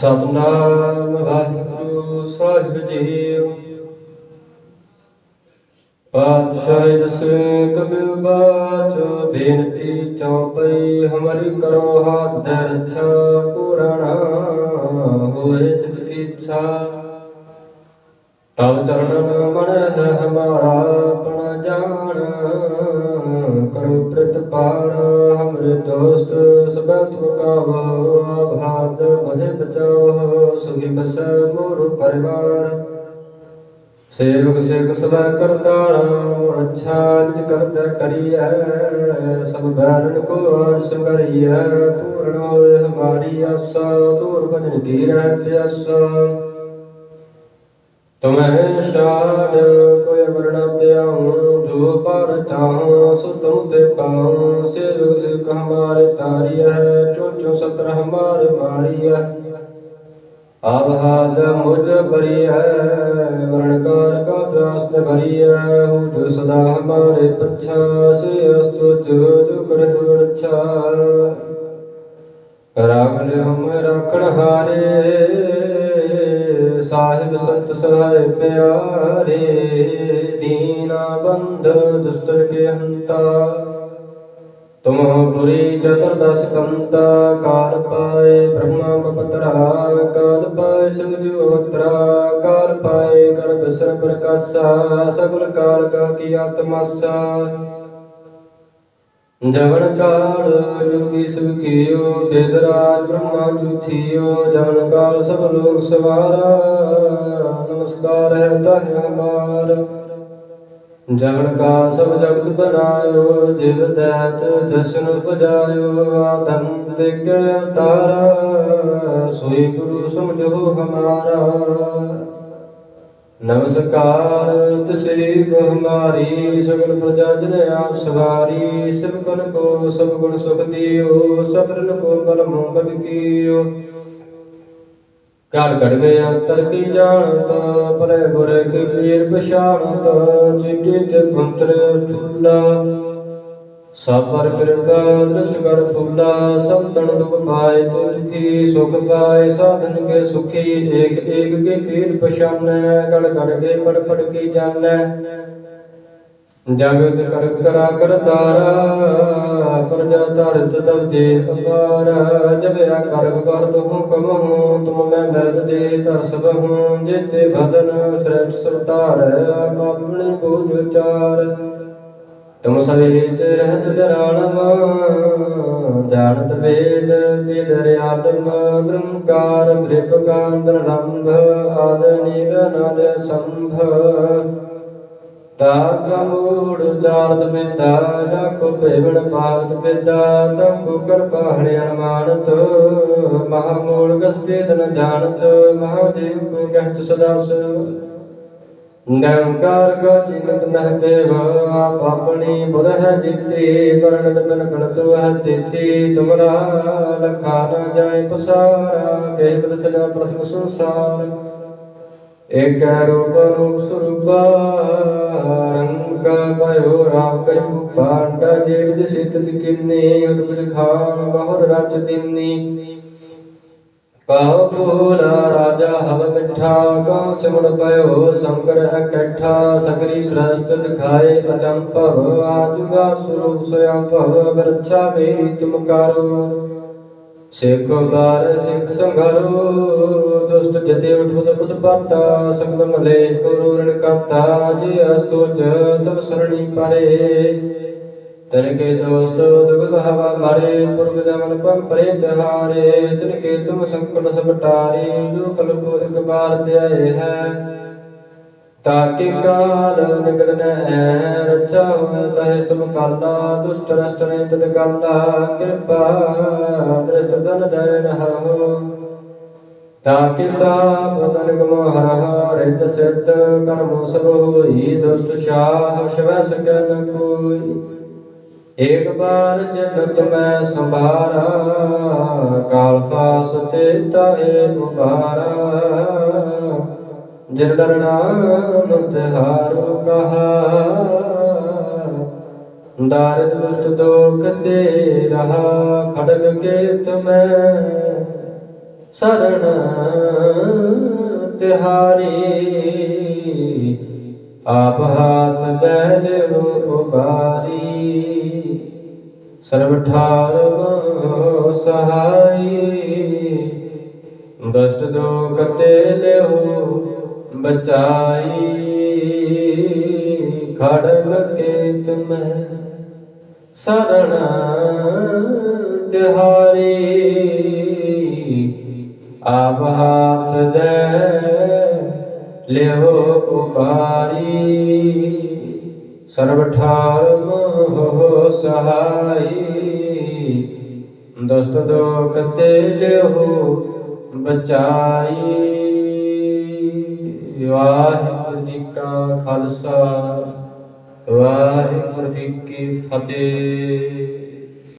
ਸਤਨਾਮ ਵਾਹਿਗੁਰੂ ਸਾਹਿਬ JIO. ਪਾਤਸ਼ਾਹ ਦਸਵੇਂ ਕਬਿਰ ਬਾਚੋ ਬੇਨਤੀ ਚੌਪਈ, ਹਮਾਰੀ ਕਰੋ ਹਾਥ ਦੇ ਰੱਛਾ ਪੁਰਾਣਾ, ਹੋਏ ਜਿਤ ਕੀ ਇੱਛਾ। ਤਬ ਚਰਨ ਮਨ ਹੈ ਹਮਾਰਾ, ਆਪਣਾ ਜਾਣ, ਕਰੋ ਪ੍ਰਤਪਾਰ, ਹਮਰੇ ਦੋਸਤ ਸਭੈ ਤੁਕਾਵੋ ਸੇਵਕ ਸੇਵਕ ਸਭਾ ਕਰਤਾਰ ਅੱਛਾ ਨਿਜ ਕਰਤਾ ਕਰੀਐ, ਸਭ ਬੈਰਨ ਕੋ ਅਰਸ ਕਰੀਐ, ਪੂਰਨ ਹੋਏ ਹਮਾਰੀ ਆਸਾ ਤੂਰ ਭਜਨ ਕੀ ਰਹਿ ਪਿਆਸਾ। ਤੁਮਹਿ ਸ਼ਾਨ, ਕੋਈ ਅਮਰ ਨ ਜੋ ਪਰ ਚਾਹੋ, ਸੋ ਤੁਮ ਤੇ ਪਾਉ। ਸੇਵਕ ਸੇਵਕ ਹਮਾਰੇ ਤਾਰੀਐ ਚੋ ਚੋ ਸਤਰ ਹਮਾਰੇ ਮਾਰੀਐ। ਆਭਾਦ ਮੁਝ ਬਰੀਐ ਵਰਣ ਕਾਰ ਕਾ ਤਰਾਸ ਨੇ ਭਰੀਐ ਹੋ ਜੋ ਸਦਾ ਹਮਾਰੇ ਪੱਛਾ, ਸੇ ਅਸਤੁ ਜੋ ਕਰਹੁ ਰੱਛਾ। ਰਾਖ ਲਿਓ ਹਮ ਰਾਖਣ ਹਾਰੇ, ਸਾਹਿਬ ਸੰਤ ਸਹਾਇ ਪਿਆਰੇ, ਦੀਨਾ ਬੰਧ ਦੁਸਤਰ ਕੇ ਹੰਤਾ ਤੁਮ ਪੁਰੀ ਚਤੁਰਦਸ ਕੰਤਾ ਕਾਲ ਪਾਏ ਬ੍ਰਹਮ ਪਾਏ ਕਰ ਬਿਸਰ ਸਗਲ ਕਾਲ ਕਾ ਕੀ ਆਤਮਾਸਾ। ਜਵਨ ਕਾਲ ਜੋਗੀ ਸਭ ਕੀਓ ਬੇਦਰਾਜ ਬ੍ਰਹਮਾ ਜੁਥੀਓ, ਜਵਨ ਕਾਲ ਸਭ ਲੋਕ ਸਵਾਰਾ। ਨਮਸਕਾਰ ਹੈ ਤਨ ਹਮਾਰ ਜਗਨ ਕਾ ਸਭ ਜਗਤ ਬਣਾਇਓ ਜਿਵ ਦੈਤ ਜਸ਼ਨ ਪੁਜਾਇਓ ਆਦਮ ਤਿਕ ਸੋਈ ਗੁਰੂ ਸਮਝੋ ਹਮਾਰਾ। ਨਮਸਕਾਰ ਤਸਰੀ ਕੋ ਸਗਲ ਪ੍ਰਜਾ ਜਨ ਆਪ ਸਵਾਰੀ ਸਭ ਕਨ ਕੋ ਸਭ ਗੁਣ ਸੁਖ ਦਿਓ ਸਤਰਨ ਕੋ ਬਲ ਮੋਗਦ ਕੀਓ। ਘੜ ਘੜ ਗਏ ਅੰਤਰ ਕੀ ਜਾਣਤ, ਪਰੇ ਬੁਰੇ ਕੀ ਪੀਰ ਪਛਾਣਤ, ਚਿੱਟੀ ਤੇ ਗੁੰਤਰ ਠੁੱਲਾ। ਸਭ ਪਰ ਕਿਰਪਾ, ਦ੍ਰਿਸ਼ਟ ਕਰ ਫੁੱਲਾ, ਸਭ ਤਨ ਦੁਖ ਪਾਏ ਤੇ ਸੁਖ ਪਾਏ, ਸਾਧਨ ਕੇ ਸੁਖੀ, ਏਕ ਏਕ ਕੇ ਪੀਰ ਪਛਾਨੈ ਘੜ ਘੜ ਕੇ ਪੜ ਪੜ ਕੀ ਜਾਣੈ। ਜਗਤ ਕਰ ਕਰਾ ਕਰ ਤਾਰਾ ਪ੍ਰਜਾ ਧਰਤ ਤਬ ਜੇ ਅਪਾਰ। ਜਬਿਆ ਕਰਗ ਕਰ ਤੁਮ ਕਮ ਤੁਮ ਮੈਂ ਮਿਲਤ ਦੇ ਤਰਸ ਬਹੂੰ ਜੇਤੇ ਭਦਨ ਸ੍ਰੇਸ਼ਟ ਸਰਤਾਰ ਆਪਣੀ ਬੂਝ ਵਿਚਾਰ। ਤੁਮ ਸਵੇ ਤੇ ਰਹਿਤ ਦਰਾਣਮ ਜਾਣਤ ਵੇਦ ਵੇਦ ਰਿਆਲਮ ਨਿਰੰਕਾਰ ਗ੍ਰਿਪ ਕਾਂਦਰ ਲੰਭ ਆਦ ਨੀਲ ਨਦ ਸੰਭ। ਤਾ ਕਮੂੜ ਚਾਰਤ ਪਿਤਾ ਨਾ ਕੋ ਭੇਵਣ ਭਾਗਤ ਪਿਤਾ ਤਾ ਕੋ ਕਿਰਪਾ ਹਰਿ ਅਨਮਾਨਤ। ਮਹਾ ਮੂੜ ਕਸ ਭੇਦ ਨ ਜਾਣਤ, ਮਹਾ ਜੀਵ ਕੋ ਕਹਿਤ ਸਦਾ ਨਿਰੰਕਾਰ ਕਾ ਚਿੰਤ ਨਹਿ ਦੇਵ, ਆਪ ਆਪਣੀ ਬੁਧ ਹੈ ਜਿਤੀ ਪਰਣਤ ਬਿਨ ਗਣਤ ਹੈ ਤੇਤੀ ਤੁਮਰਾ ਲਖਾ ਨ ਜਾਏ ਪਸਾਰਾ, ਕੇ ਬਦ ਸਦਾ ਪ੍ਰਥਮ ਸੰਸਾਰ। ਏਕ ਰੂਪ ਰੂਪ ਸਰੂਪਾ, ਰੰਗ ਭਇਓ ਰਾਮ ਕੈ ਪਾਂਡਾ ਜੇੜ ਦੇ ਸਿੱਤ ਕਿੰਨੇ ਉਤਪਜ ਖਾਨ, ਬਹੁਰ ਰਚ ਦਿਨੀ ਕਹੋ ਫੂਲਾ ਰਾਜਾ ਹਵ ਮਿੱਠਾ, ਕਉ ਸਿਮਣ ਪਇਓ ਸੰਕਰ ਇਕੱਠਾ, ਸਗਰੀ ਸ੍ਰੇਸ਼ਟ ਦਿਖਾਏ ਅਚੰਭਵ ਆਜੁਗਾ ਸਰੂਪ ਸਯੰ ਭਵ ਬਰਛਾ ਮੇਰੀ ਤੁਮ ਕਰੋ। ਸਿੱਖ ਬਾਰ ਸਿੱਖ ਸੰਘਰੋ, ਦੁਸ਼ਟ ਜਤੇ ਉਠੁਤ ਪੁਤ ਪਾਤਾ ਸਗਲ ਮਲੇਸ਼ ਕੋ ਰਣ ਕਾਤਾ ਜੀ ਅਸਤੁਜ ਤਬ ਸਰਣੀ ਪਰੇ। ਤਨ ਕੇ ਦੋਸਤ ਦੁਗਧ ਹਵਾ ਮਾਰੇ ਪੁਰਗ ਜਮਨ ਪਗ ਪਰੇ ਤਿਹਾਰੇ ਤਨ ਕੇ ਤੁਮ ਸੰਕਟ ਸਭ ਟਾਰੇ ਜੋ ਕਲ ਕੋ ਇੱਕ ਬਾਰ ਧਿਆਏ ਹੈ ਤਾਕਿ ਕਾਲ ਨਿਕਲ ਨ ਐ ਰਚਾ ਹੋਇ ਤਹਿ ਸਭ ਕਾਲਾ ਦੁਸ਼ਟ ਰਸਟ ਨੇ ਤਦ ਕਾਲਾ ਕਿਰਪਾ ਦ੍ਰਿਸ਼ਟ ਤਨ ਦਇਨ ਹਰਹੁ ਤਾਕਿ ਤਾਪ ਤਨ ਗਮ ਹਰਹ ਰਿਤ ਸਿਤ ਕਰਮ ਸਭ ਹੋਈ, ਦੁਸ਼ਟ ਸ਼ਾਹ ਸ਼ਵੈ ਸਕੈ ਨ ਕੋਈ ਏਕ ਬਾਰ ਜਨਤ ਮੈਂ ਸੰਭਾਰਾ, ਕਾਲ ਫਾਸ ਤੇ ਤਾਏ ਉਬਾਰਾ ਜਿਨ ਡਰ ਨਾਮ ਕਹਾ ਦਾਰਿਦ ਦੁਸ਼ਟ ਦੋਖ ਤੇ ਰਹਾ ਖੜਗ ਕੇ ਤੁਮੈ ਸਰਣ ਤਿਹਾਰੀ, ਆਪ ਹਾਥ ਦੇ ਲਿਓ ਉਬਾਰੀ ਸਰਬ ਠਾਰ ਸਹਾਈ। ਦਸ਼ਟ ਦੋ ਤੇ ਲਿਓ ਬਚਾਈ। ਖੜਗ ਕੇਤ ਮੈਂ ਸਰਣ ਤਿਹਾਰੀ। ਆਪ ਹਾਥ ਦੇ ਲਿਓ ਉਬਾਰੀ ਸਰਬ ਠਾਰ ਮੋਹ ਸਹਾਈ। ਦਸਤ ਦੁਖ ਤੇ ਲਿਓ ਬਚਾਈ। ਵਾਹਿਗੁਰੂ ਜੀ ਕਾ ਖਾਲਸਾ, ਵਾਹਿਗੁਰੂ ਜੀ ਕੀ ਫਤਿਹ।